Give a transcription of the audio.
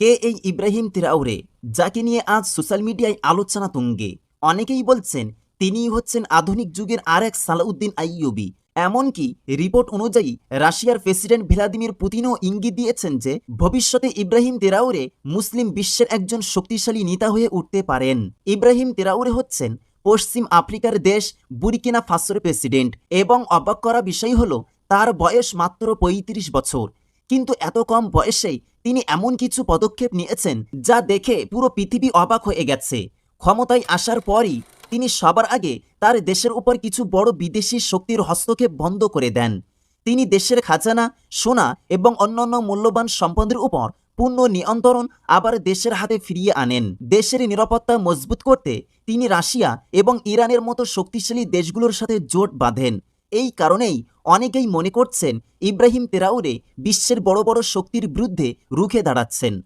কে এই ইব্রাহিম তিরাউরে যাকে নিয়ে আজ সোশ্যাল মিডিয়ায় আলোচনা তুঙ্গে? অনেকেই বলছেন, তিনিই হচ্ছেন আধুনিক যুগের আর এক সালাউদ্দিন আইয়ুবি। এমনকি রিপোর্ট অনুযায়ী, রাশিয়ার প্রেসিডেন্ট ভ্লাদিমির পুতিনও ইঙ্গিত দিয়েছেন যে, ভবিষ্যতে ইব্রাহিম তেরাউরে মুসলিম বিশ্বের একজন শক্তিশালী নেতা হয়ে উঠতে পারেন। ইব্রাহিম তেরাউরে হচ্ছেন পশ্চিম আফ্রিকার দেশ বুরিকিনা ফাসোর প্রেসিডেন্ট এবং অবাক করা বিষয় হল, তার বয়স মাত্র পঁয়ত্রিশ বছর। কিন্তু এত কম বয়সেই তিনি এমন কিছু পদক্ষেপ নিয়েছেন যা দেখে পুরো পৃথিবী অবাক হয়ে গেছে। ক্ষমতায় আসার পরই তিনি সবার আগে তার দেশের উপর কিছু বড় বিদেশি শক্তির হস্তক্ষেপ বন্ধ করে দেন। তিনি দেশের খাজানা, সোনা এবং অন্যান্য মূল্যবান সম্পদের উপর পূর্ণ নিয়ন্ত্রণ আবার দেশের হাতে ফিরিয়ে আনেন। দেশের নিরাপত্তা মজবুত করতে তিনি রাশিয়া এবং ইরানের মতো শক্তিশালী দেশগুলোর সাথে জোট বাঁধেন। এই কারণেই অনেকেই মনে করছেন ইব্রাহিম তেরাউরে বিশ্বের বড় বড় শক্তির বিরুদ্ধে রুখে দাঁড়াচ্ছেন।